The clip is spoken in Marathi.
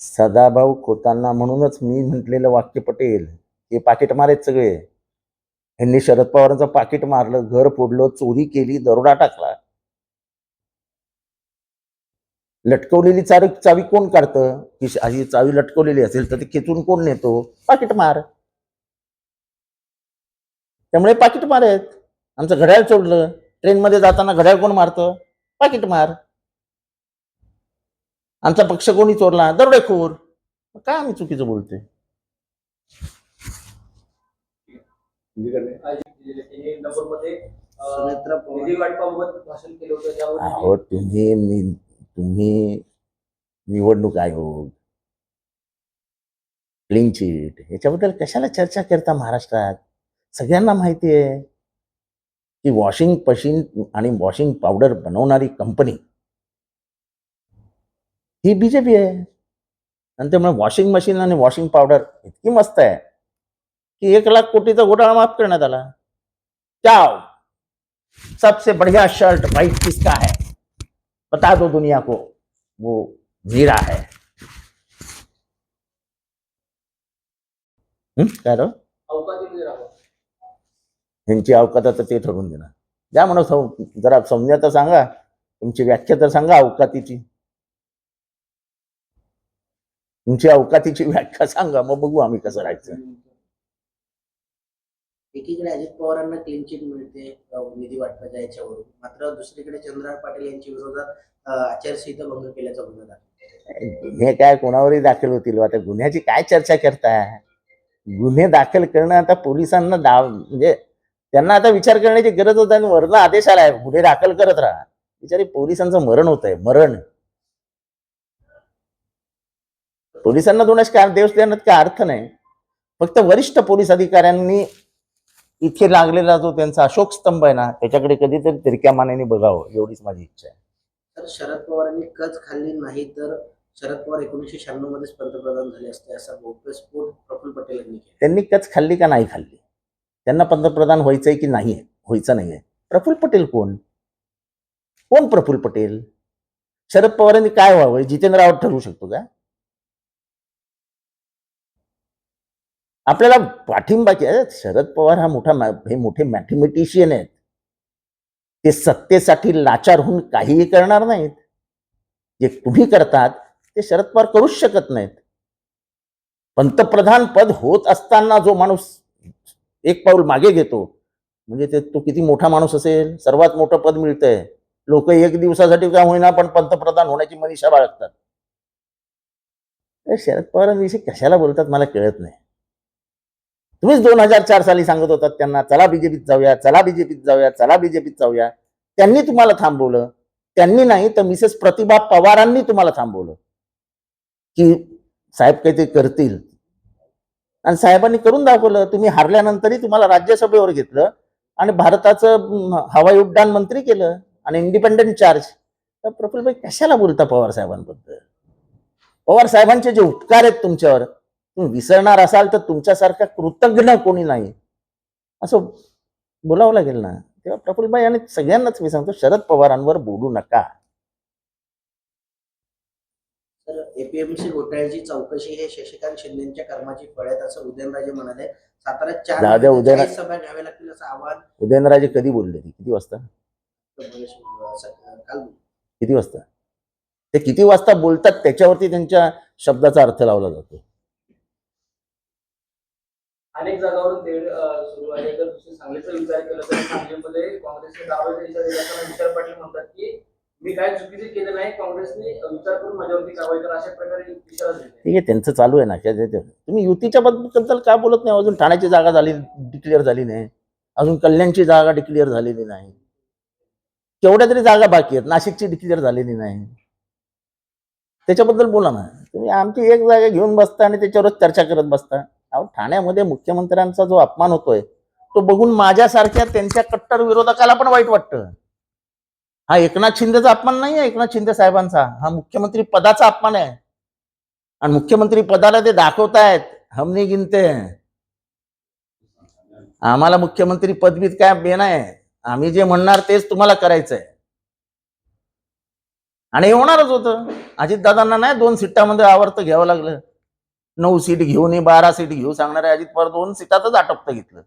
सदाभाऊ खोतांना म्हणूनच मी म्हटलेलं वाक्य पटेल हे पाकिट मारेत सगळे. यांनी शरद पवारांचं पाकिट मारलं घर फोडलं चोरी केली दरोडा टाकला. लटकवलेली चावी चावी कोण काढतं? की अशी चावी लटकवलेली असेल तर ती खेचून कोण नेतो? पाकिट मार. त्यामुळे पाकिट मारत. आमचं घड्याळ चोरलं ट्रेनमध्ये जाताना घड्याळ कोण मारतं? पाकिट मार. आमचा पक्ष कोणी चोरला? दरोडेखोर. मग काय आम्ही चुकीचं बोलतोय? अहो तुम्ही नि- तुम्ही निवडणूक आयोग क्लीन चिट याच्याबद्दल कशाला चर्चा करता महाराष्ट्रात? सगळ्यांना माहिती आहे. की वॉशिंग मशीन आणि वॉशिंग पावडर बनवणारी कंपनी. ही बीजेपी आहे. आणि त्यामुळे वॉशिंग मशीन आणि वॉशिंग पावडर इतकी मस्त आहे की एक लाख कोटीचा घोटाळा माफ़ करण्यात आला. क्या सबसे बढ़िया शर्ट व्हाइट किसका है? बता दो दुनिया को. वो मेरा है. हं? काय रो अवकाशामध्ये राहावं यांची अवकात आता ते ठरवून देणार. द्या म्हणून सं- जरा समजा तर सांगा. तुमची व्याख्या तर सांगा अवकातीची. तुमची अवकातीची व्याख्या सांगा मग बघू आम्ही कसं राहायचं. एकीकडे अजित पवारांना क्लीन चिट मिळते निधी वाटपाच्या याच्यावरून मात्र दुसरीकडे चंद्रकांत पाटील यांच्या विरोधात आचारसंहिता भंग केल्याचा गुन्हा दाखल गुन्हे काय कोणावरही दाखल होतील आता गुन्ह्याची काय चर्चा करताय? गुन्हे दाखल करणं आता पोलिसांना दाव म्हणजे त्यांना आता विचार करण्याची गरज होत आणि वरनं आदेश आलाय. गुन्हे दाखल करत राहा. बिचारी पोलिसांचं मरण होत आहे मरण. पोलिसांना दोनच काय देश देण्यात काय अर्थ नाही. फक्त वरिष्ठ पोलीस अधिकाऱ्यांनी इथे लागलेला जो त्यांचा अशोक स्तंभ आहे ना त्याच्याकडे कधीतरी तिरक्या मानेने बघावं एवढीच माझी इच्छा आहे. तर शरद पवारांनी कच खाल्ली नाही तर शरद पवार एकोणीसशे शहाण्णव मध्येच पंतप्रधान झाले असते असा गौप्यस्फोट प्रफुल्ल पटेल यांनी त्यांनी कच खाल्ली का नाही खाल्ली? त्यांना पंतप्रधान व्हायचं आहे की नाही व्हायचं नाहीये. प्रफुल्ल पटेल कोण? कोण प्रफुल्ल पटेल? शरद पवारांनी काय व्हावं? जितेंद्र रावत ठरवू शकतो का? आपल्याला पाठिंबा की शरद पवार हा मोठा हे मोठे मॅथमॅटिशियन आहेत. ते सत्तेसाठी लाचार होऊन काहीही करणार नाहीत. जे तुम्ही करतात ते शरद पवार करूच शकत नाहीत. पंतप्रधान पद होत असताना जो माणूस एक पाऊल मागे घेतो. म्हणजे ते तो किती मोठा माणूस असेल सर्वात मोठं पद मिळतंय. लोक एक दिवसासाठी काय होईना पण पंतप्रधान होण्याची मनीषा बाळगतात. हे शरद पवारांविषयी कशाला बोलतात मला कळत नाही. तुम्हीच दोन हजार चार साली सांगत होतात त्यांना चला बीजेपीत जाऊया चला बीजेपीत जाऊया चला बीजेपीत जाऊया. त्यांनी तुम्हाला थांबवलं. त्यांनी नाही तर मिसेस प्रतिभा पवारांनी तुम्हाला थांबवलं. की साहेब काहीतरी करतील. आणि साहेबांनी करून दाखवलं तुम्ही हारल्यानंतरही तुम्हाला राज्यसभेवर घेतलं आणि भारताचं हवाई उड्डाण मंत्री केलं आणि इंडिपेंडंट चार्ज तर प्रफुल्लभाई कशाला बोलता पवार साहेबांबद्दल? पवार साहेबांचे जे उपकार आहेत तुमच्यावर तुम्ही विसरणार असाल तर तुमच्यासारखा कृतज्ञ कोणी नाही. असं बोलावं लागेल ना? तेव्हा प्रफुल्लभाई आणि सगळ्यांनाच मी सांगतो शरद पवारांवर बोलू नका तर एपीएमसी घोटाळ्याची चौकशी हे शशिकांत शिंदेच्या कर्माची फळ आहेत असं उदयनराजे म्हणाले. साताऱ्यात चार उदयन- चाळीस सभा घ्याव्या लागतील असं आवाहन. उदयनराजे कधी बोलले ते? किती वाजता? काल किती वाजता? ते किती वाजता बोलतात त्याच्यावरती त्यांच्या शब्दाचा अर्थ लावला जातो. अनेक जागावरून तेढ अं, सुरू आहे. जर दुसरी सांगलीचा विचार केला तर सांगलीमध्ये दिला असताना विचार पाटील म्हणतात की मी काय चुकीचे केले नाही काँग्रेसने विचार करून माझ्यावरती कारवाई करा अशा प्रकारे इशारा दिला ठीक आहे त्यांचं चालू आहे ना काय तुम्ही युतीच्या बद्दल का बोलत नाही अजून ठाण्याची जागा झाली डिक्लेअर झाली नाही. अजून कल्याणची जागा डिक्लेअर झालेली नाही. केवढ्या तरी जागा बाकी आहेत नाशिकची डिक्लेअर झालेली नाही. त्याच्याबद्दल बोला ना. तुम्ही आमची एक जागा घेऊन बसता आणि त्याच्यावरच चर्चा करत बसता. अहो ठाण्यामध्ये मुख्यमंत्र्यांचा जो अपमान होतोय तो बघून माझ्यासारख्या त्यांच्या कट्टर विरोधकाला पण वाईट वाटतं. हा एकनाथ शिंदेचा अपमान नाही आहे एकनाथ शिंदे साहेबांचा. हा मुख्यमंत्री पदाचा अपमान आहे. आणि मुख्यमंत्री पदाला ते दाखवतायत हमनी गिनते. आम्हाला मुख्यमंत्री पदवीत काय बेन आहे आम्ही जे म्हणणार तेच तुम्हाला करायचं आहे आणि हे होणारच होतं. अजितदादांना नाही दोन सीटामध्ये आवर्त घ्यावं लागलं. नऊ सीट घेऊन बारा सीट घेऊ सांगणारे अजित पवार दोन सीटातच आटोपतं घेतलं.